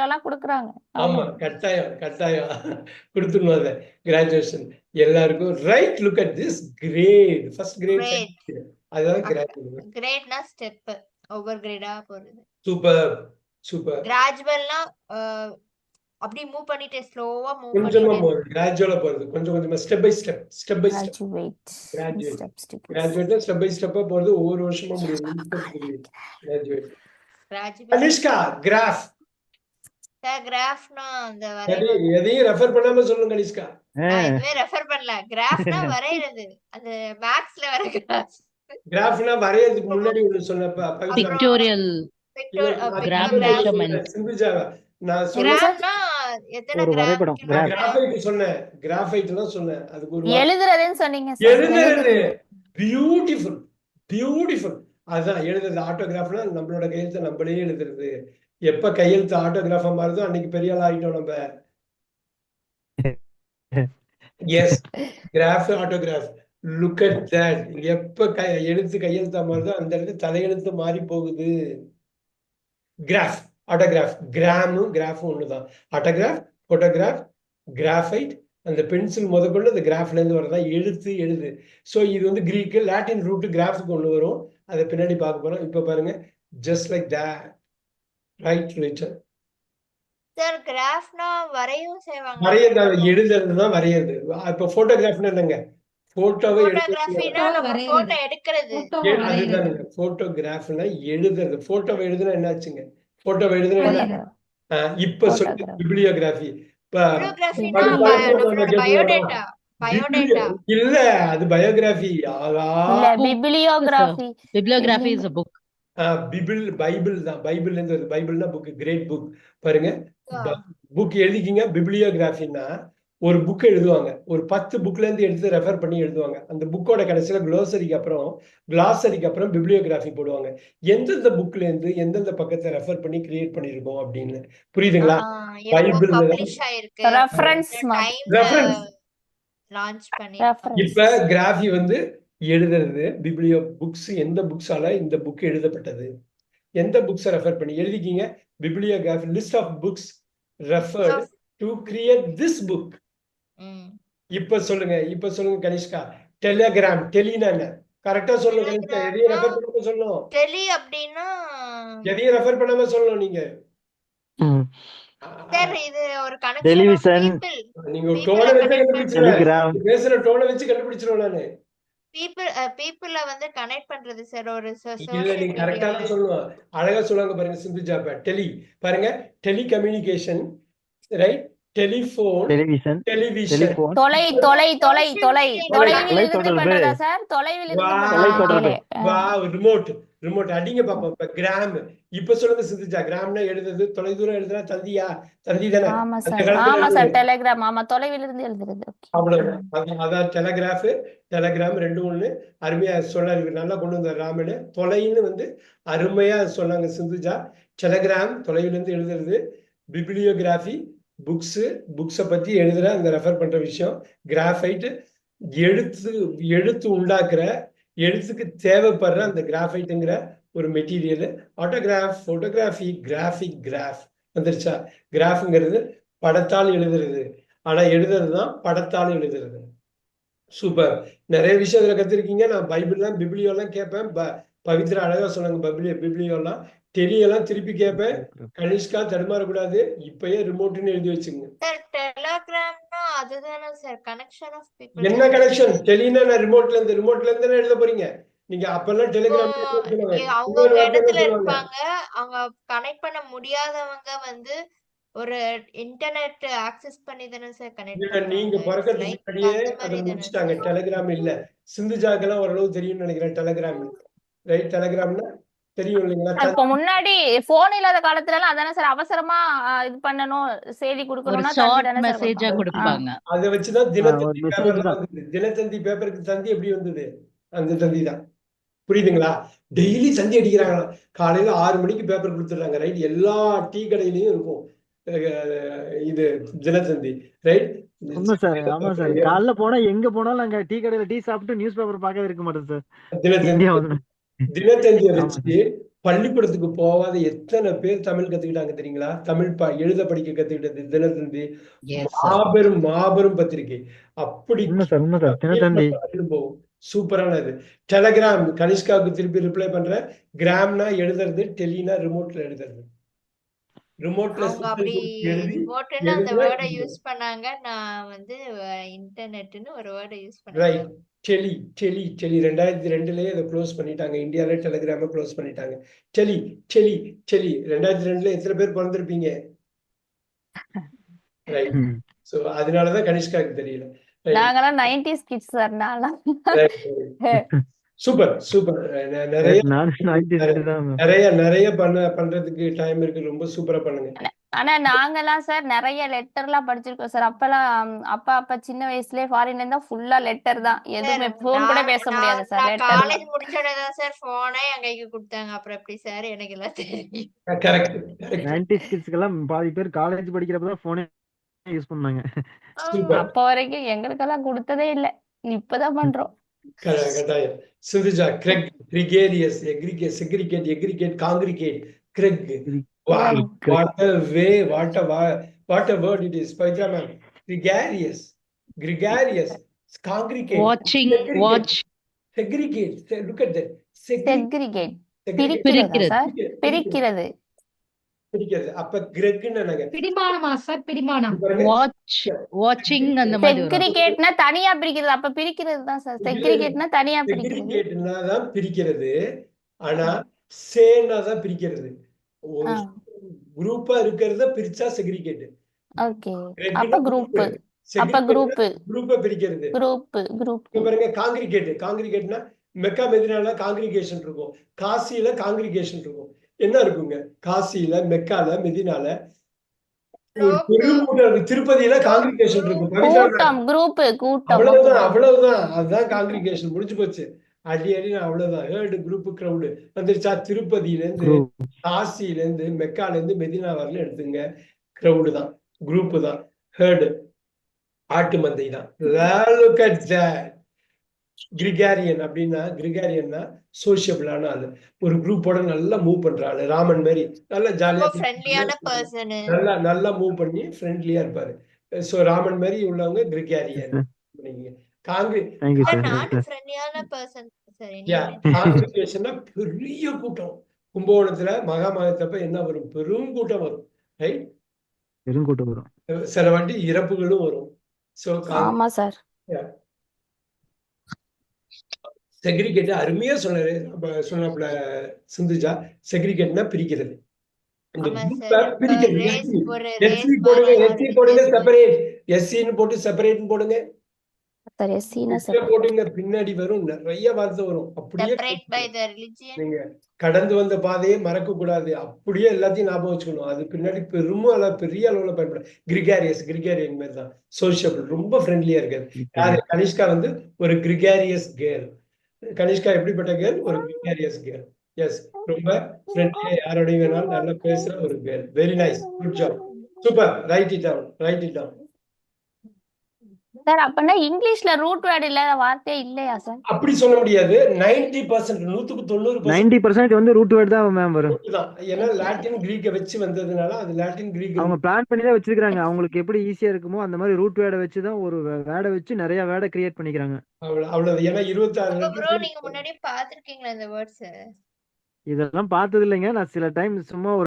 காலேஜ்ல எல்லாம் குடுக்குறாங்க. ஆமா கட்டாயம் கட்டாயம். கொடுத்துடணும் அதை. கிராஜுவேஷன் எல்லாருக்கும் right look at this grade first grade. அதான் கிராஜுவேட் கிரேட்னா ஸ்டெப் ஒவ்வொரு கிரேடா போறது. சூப்பர் சூப்பர் கிராஜுவல்னா அப்படி மூவ் பண்ணிட்டு ஸ்லோவா மூவ் கொஞ்சமா போறது. கிராஜுவலா போறது. கொஞ்சம் கொஞ்சமா step by step step by step graduate Graduate. Steps to கிராஜுவேட்னா step by ஸ்டெப்பா போறது. ஒவ்வொரு வருஷமும் முடியும் graduate graduate Anishka graph sir கிராஃப்னா அந்த வரை எதையும் எதையும் ரெஃபர் பண்ணாம சொல்லுங்க எதுவுமே ரெஃபர் பண்ணல. கிராஃப்னா வரையறது. அந்த மேக்ஸ்ல வர கிராஃப் கிராஃப்னா வரையறதுக்கு முன்னாடி சொன்னப்ப பவித்ரா பிக்டோரியல் நான் சொன்ன ஒரு ஒரு எழுதுறது. ஆட்டோகிராஃப்னா நம்மளோட கையெழுத்தை நம்மளே எழுதுறது. எப்ப கையெழுத்து ஆட்டோகிராஃபா மாறுதோ அன்னைக்கு பெரிய ஆள் ஆயிட்டோம் நம்ம. Yes graph autograph look at that எப்ப கை எழுத்து கையெழுத்தா மாறுதோ அந்த இடத்துல தலையெழுத்து மாறி போகுது. கிராஃப் ஆட்டோகிராஃப் கிராமும் கிராஃபும் ஒண்ணுதான். ஆட்டோகிராஃப் போட்டோகிராஃப் கிராஃபைட் அந்த பென்சில் முதற்கொண்டு அந்த கிராஃப்ல இருந்து வரதா எழுத்து எழுது. ஸோ இது வந்து கிரீக்கு லாட்டின் ரூட்டு கிராஃபுக்கு ஒன்று வரும். அதை பின்னாடி பார்க்க போறோம். இப்போ பாருங்க. Just like that. ரைட் ரிச்சர் சார் கிராஃப்னா வரையும் செய்வாங்க வரையறது எழுதுறது தான் வரையறது. இப்போ போட்டோகிராஃப்னா என்னங்க? போட்டோவை. போட்டோ எடுக்கிறது. அதுதானுங்க போட்டோகிராஃப்னா எழுதுறது போட்டோவை எழுதுனா என்னாச்சுங்க? போட்டோவை எழுதுனா என்ன? இப்ப சொல்லு Photograph. பிப்ளியோகிராஃபி இல்ல அது biography bibliography bibliography is a book. Bible Bible தான். பைபிள்ல இருந்து வருது பைபிள்னா புக் கிரேட் புக் பாருங்க. புக் எழுதிக்கிங்க. பிப்ளியோகிராஃபின்னா ஒரு புக் எழுதுவாங்க. ஒரு பத்து புக்ல இருந்து எடுத்து ரெஃபர் பண்ணி எழுதுவாங்க. அந்த புக்கோட கடைசியில குளோசரிக்கு அப்புறம் கிளாசரிக்கு அப்புறம் பிப்ளியோகிராஃபி போடுவாங்க. எந்தெந்த புக்ல இருந்து எந்தெந்த பக்கத்தை ரெஃபர் பண்ணி கிரியேட் பண்ணிருக்கோம் அப்படின்னு. புரியுதுங்களா? பண்ணி ரெஃபரன்ஸ் இப்ப கிராஃபி வந்து எழுதுறது பிப்ளியோ புக்ஸ் எந்த புக்ஸால இந்த புக் எழுதப்பட்டது. எந்த புக்ஸை ரெஃபர் பண்ணி எழுதிக்கிங்க bibliography list of books referred to create this book. இப்ப சொல்லுங்க இப்ப சொல்லுங்க கனிஷ்கா. டெலிகிராம் டெலினா என்ன கரெக்டா சொல்லுங்க கனிஷ்கா. எதையும் ரெஃபர் பண்ணாம சொல்லணும். டெலி அப்படின்னா எதையும் ரெஃபர் பண்ணாம சொல்லணும் நீங்க. நீங்க டோனை வச்சு கண்டுபிடிச்சிருவேன் பேசுற டோனை வச்சு கண்டுபிடிச்சிருவேன் நானு. பீப்புள் பீப்புள வந்து கனெக்ட் பண்றது சார் ஒரு இல்ல நீங்க கரெக்டா media. தான் சொல்லணும் அழகா சொல்லுவாங்க பாருங்க சிந்துஜா டெலி பாருங்க telecommunication right telephone television television தொலை தொலை தொலை தொலை தொலைவில் இருந்து. பண்றதா சார் தொலைவில் இருந்து வா. பண்றதா? தொலைத்தொடர்பு. Tele- வா ரிமோட் ரிமோட் அடிங்க பாப்போம் இப்ப கிராம் இப்ப சொல்லுங்க சிந்துஜா கிராம்னா எழுதுறது தொலைதூரம் எழுதுனா தந்தியா? தந்தி தானே. டெலிகிராம் ஆமா தொலைவில் இருந்து எழுதுறது. அவ்வளவுதான். அதான் டெலகிராஃப் டெலகிராம் ரெண்டும் ஒண்ணு. அருமையா இவர். நல்லா கொண்டு வந்தார் ராமனு. தொலைன்னு வந்து அருமையா சொன்னாங்க சிந்துஜா. டெலகிராம் தொலைவில் இருந்து எழுதுறது பிப்ளியோகிராஃபி புக்ஸ் புக்ஸை பத்தி எழுதுற அந்த ரெஃபர் பண்ற விஷயம். கிராஃபைட் எழுத்து எழுத்து உண்டாக்குற எழுத்துக்கு தேவைப்படுற அந்த கிராஃபைட்டுங்கிற ஒரு material autograph photography graphic graph வந்துருச்சா? கிராஃப்ங்கிறது படத்தால் எழுதுறது. ஆனா எழுதுறது தான் படத்தால் எழுதுறது. சூப்பர் நிறைய விஷயம் இதுல கத்திருக்கீங்க. நான் பைபிள்லாம் பிப்ளியோலாம் கேட்பேன். ப- பவித்ரா அழகா சொன்னாங்க. பப்ளியோ பிப்ளியோலாம் டெலியெல்லாம் திருப்பி கேட்பேன். கனிஷ்கா தடுமாறக்கூடாது. இப்பயே ரிமோட்னு எழுதி வச்சுங்க சார் டெலகிராம்னா அதுதானே சார் கனெக்ஷன் ஆஃப் பீப்புள் என்ன கனெக்ஷன் டெலினா நான் ரிமோட்ல இருந்து ரிமோட்ல இருந்து எழுத போறீங்க? நீங்க அப்பெல்லாம் டெலிகிராம் அவங்க ஒரு இடத்துல இருப்பாங்க. அவங்க கனெக்ட் பண்ண முடியாதவங்க வந்து ஒரு இன்டர்நெட் ஆக்சஸ் பண்ணி தானே சார் கனெக்ட் நீங்க பிறக்கிறதுக்கு முன்னாடியே அதை முடிச்சிட்டாங்க. டெலிகிராம் இல்ல. சிந்துஜாக்கெல்லாம் ஓரளவு தெரியும்னு நினைக்கிறேன் டெலிகிராம் ரைட் டெலிகிராம்னா தெரியும் இல்லைங்களா இப்ப முன்னாடி போன் இல்லாத காலத்துல எல்லாம் அதானே சார் அவசரமா இது பண்ணணும் செய்தி கொடுக்கணும்னா தானே அதை வச்சுதான் தினத்தந்தி தினத்தந்தி பேப்பருக்கு தந்தி எப்படி வந்தது? அந்த தந்தி தான் புரியுதுங்களா? டெய்லி தந்தி அடிக்கிறாங்களாம். காலையில ஆறு மணிக்கு பேப்பர் கொடுத்துட்றாங்க ரைட் எல்லா டீ கடையிலயும் இருக்கும். இது தினத்தந்தி ரைட் உண்மை சார் ஆமா சார் காலைல போனா எங்க போனாலும் நாங்க டீ கடையில டீ சாப்பிட்டு நியூஸ் பேப்பர் பார்க்கவே இருக்க மாட்டோம் சார் தினத்தந்தி வச்சு பள்ளிக்கூடத்துக்கு போகாத எத்தனை பேர் தமிழ் கத்துக்கிட்டாங்க தெரியுங்களா? தமிழ் ப எழுத படிக்க கத்துக்கிட்டது தினத்தந்தி. மாபெரும் மாபெரும் பத்திரிகை அப்படி போகும் சூப்பரான இது. டெலகிராம் கனிஷ்காவுக்கு திருப்பி ரிப்ளை பண்ற கிராம்னா எழுதுறது டெலினா ரிமோட்ல எழுதுறது. ரிமோட்ல அப்படி ரிமோட்னு அந்த வேர்டை. யூஸ் பண்ணாங்க. நான் வந்து இன்டர்நெட்னு ஒரு வேர்டை யூஸ் ரைட் பண்ணேன் டெலி டெலி டெலி ரெண்டாயிரத்தி ரெண்டுலயே அதை க்ளோஸ் பண்ணிட்டாங்க. இந்தியால டெலிகிராம க்ளோஸ் பண்ணிட்டாங்க. டெலி டெலி டெலி ரெண்டாயிரத்தி ரெண்டுல எத்தனை பேர் பிறந்திருப்பீங்க? ரைட். சோ அதனாலதான் கனிஷ்காக்கு தெரியல. நாங்கெல்லாம் nineties kids sir super super நிறைய நான் 90s தான். ma'am. நிறைய நிறைய பண்ண பண்றதுக்கு டைம் இருக்கு. ரொம்ப சூப்பரா பண்ணுங்க. ஆனா நாங்கெல்லாம் சார் நிறைய லெட்டர்லாம் படிச்சிருக்கோம் சார் அப்பெல்லாம் அப்பா அப்பா சின்ன வயசுலயே ஃபாரின்ல இருந்தா ஃபுல்லா லெட்டர் தான். எதுவுமே போன் கூட பேச முடியாது சார் லெட்டர் காலேஜ் முடிச்சோடனே தான் சார் போனே என் கைக்கு கொடுத்தாங்க. அப்புறம் எப்படி சார் எனக்கு எல்லாம் தெரியும். கரெக்ட் கரெக்ட் 90s கிட்ஸ்க்கெல்லாம் பாதி பேர் காலேஜ் படிக்கிறப்ப தான் போனே யூஸ் பண்ணாங்க அப்ப வரைக்கும் எங்களுக்கெல்லாம் கொடுத்ததே இல்ல. இப்பதான் பண்றோம். கட்டாயம் Sindhuja greg gregarious aggregate segregate aggregate congregate greg Wow, what a way, what a wa- what a word it is. Pavitra ma'am, gregarious, gregarious, congregate, Watching, segregate, watch, segregate. Se- Look at that. Segregate, segregate. பிரிக்கிறதா பிரிக்கிறது. அப்ப கிரெக்னு பிடிமானமா sir பிடிமானம். watch, watching அந்த மாதிரி. செக்ரிகேட்னா தனியா பிரிக்கிறது அப்ப பிரிக்கிறது தான் சார் செக்ரிகேட்னா தனியா பிரிக்கிறது segregateனா தான் பிரிக்கிறது ஆனா சேனா தான் பிரிக்கிறது ஒரு. குரூப்பா இருக்கிறத பிரிச்சா செக்ரிகேட் ஓகே அப்ப குரூப் அப்ப குரூப் குரூப்பா பிரிக்கிறது குரூப் குரூப் இப்ப பாருங்க காங்கிரிகேட் காங்கிரிகேட்னா மெக்கா மெதினால காங்கிரிகேஷன் இருக்கும். காசியில காங்கிரிகேஷன் இருக்கும். என்ன இருக்குங்க? காசியில மெக்கால மெதினால. திருப்பதியில காங்கிரிகேஷன் இருக்கும் குரூப் அவ்வளவுதான் அவ்வளவுதான். அதுதான் காங்கிரிகேஷன் முடிஞ்சு போச்சு. அடி அடி அவ்வளவுதான். ஏழு குரூப் கிரவுடு வந்துருச்சா? திருப்பதியில இருந்து Group. காசியில இருந்து மெக்கால இருந்து மெதினா வரல எடுத்துங்க. கிரவுடு தான். குரூப் தான். ஹேர்டு ஆட்டு மந்தை தான். லுக் அட் தட் கிரிகாரியன் அப்படின்னா கிரிகாரியன்னா சோசியபிளான ஆளு. ஒரு குரூப்போட நல்லா மூவ் பண்ற ஆளு ராமன் மாதிரி. நல்லா ஜாலியா நல்லா நல்லா மூவ் பண்ணி ஃப்ரெண்ட்லியா இருப்பாரு. சோ ராமன் மாதிரி உள்ளவங்க கிரிகாரியன். காங்கிரி Thank you sir. Yes, நானும் sir. ஃப்ரெண்ட்லியான பர்சன் சார் யா காங்கிரிகேஷன்னா பெரிய கூட்டம். கும்பகோணத்துல மகாமகத்தப்ப என்ன வரும்? பெரும் கூட்டம் வரும். ரைட் பெருங்கூட்டம் வரும். சில வாட்டி இறப்புகளும் வரும். சோ ஆமா சார் செக்ரிகேட் அருமையா சொன்னாரு அப்ப சொன்னாப்புல சிந்துஜா. செக்ரிகேட்னா பிரிக்கிறது. செப்பரேட் போட்டு செப்பரேட்னு போடுங்க. போடுங்க பின்னாடி வரும் நிறைய வார்த்தை வரும். அப்படியே செப்பரேட் பை த ரிலிஜியன் நீங்க கடந்து வந்த பாதையை மறக்க கூடாது. அப்படியே எல்லாத்தையும் ஞாபகம் வச்சுக்கணும். அது பின்னாடி பெரும் அளவு பெரிய அளவுல பயன்படும். கிரிகாரியஸ் கிரிகாரியன் மாதிரி தான். சோசியபிள் ரொம்ப ஃப்ரெண்ட்லியா இருக்காது யாரு? கனிஷ்கா வந்து ஒரு கிரிகாரியஸ் கேர்ள் கனிஷ்கா எப்படிப்பட்ட கேர்ள் ஒரு கிரிகாரியஸ் கேர்ள் எஸ் ரொம்ப ஃப்ரெண்ட்லியா யாரோடையும் வேணாலும் நல்லா பேசுற ஒரு girl very nice good job super write it down write it down sir அப்பனா இங்கிலீஷ்ல ரூட் வேர்டு இல்லாத வார்த்தையே இல்லையா சார்? அப்படி சொல்ல முடியாது. நைன்டி பர்சன்ட் நூத்துக்கு தொண்ணூறு நைன்டி பர்சன்ட் வந்து ரூட் வேர்ட் தான் மேம் வரும். தான். ஏன்னா லாட்டின் கிரீக்கை வச்சு வந்ததுனால அது லாட்டின் கிரீக் அவங்க பிளான் பண்ணி தான் வச்சிருக்காங்க அவங்களுக்கு எப்படி ஈஸியா இருக்குமோ அந்த மாதிரி ரூட் வேர்டை வச்சு தான் ஒரு வேர்டை வச்சு நிறைய வேர்டை கிரியேட் பண்ணிக்கிறாங்க. அவ்வளவு அவ்வளவு. ஏன்னா இருபத்தாறு அப்ப ப்ரோ letters நீங்க முன்னாடி பாத்திருக்கீங்களா இந்த வேர்ட்ஸ் இதெல்லாம் பார்த்தது இல்லைங்க நான் சில டைம் சும்மா ஒரு